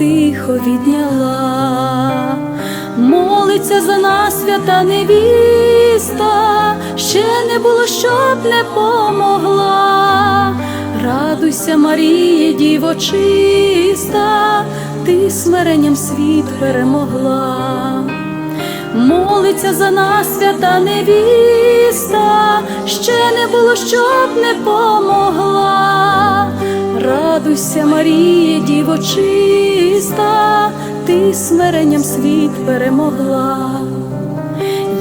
тихо відняла, молиться за нас свята невіста, ще не було, щоб не помогла. Радуйся, Маріє, діво чиста, ти смиренням світ перемогла. Молиться за нас свята невіста, ще не було, щоб не помогла. Радуйся, Маріє, діво чиста, ти смиренням світ перемогла.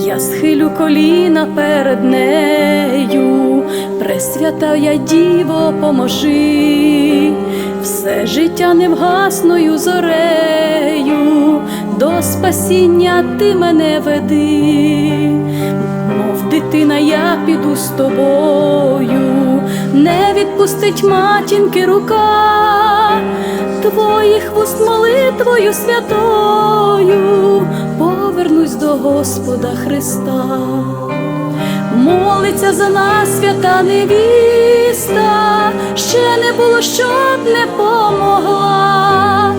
Я схилю коліна перед нею, пресвятая діво, поможи, все життя невгасною зорею, до спасіння ти мене веди, мов дитина, я піду з тобою, відпустить матінки рука, твоїх вуст молитвою святою, повернусь до Господа Христа. Молиться за нас свята невіста, ще не було, щоб не помогла.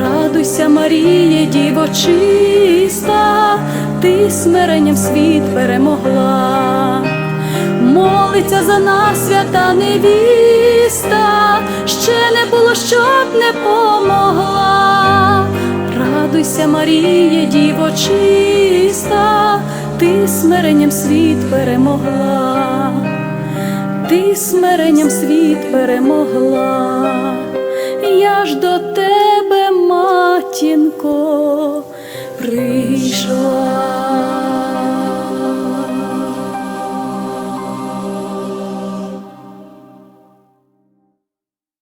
Радуйся, Маріє, діво чиста, ти смиренням світ перемогла. Молиться за нас свята невіста, ще не було, щоб не помогла. Радуйся, Маріє, діво чиста, ти смиренням світ перемогла, ти смиренням світ перемогла, я ж до тебе, матінко, прийшла.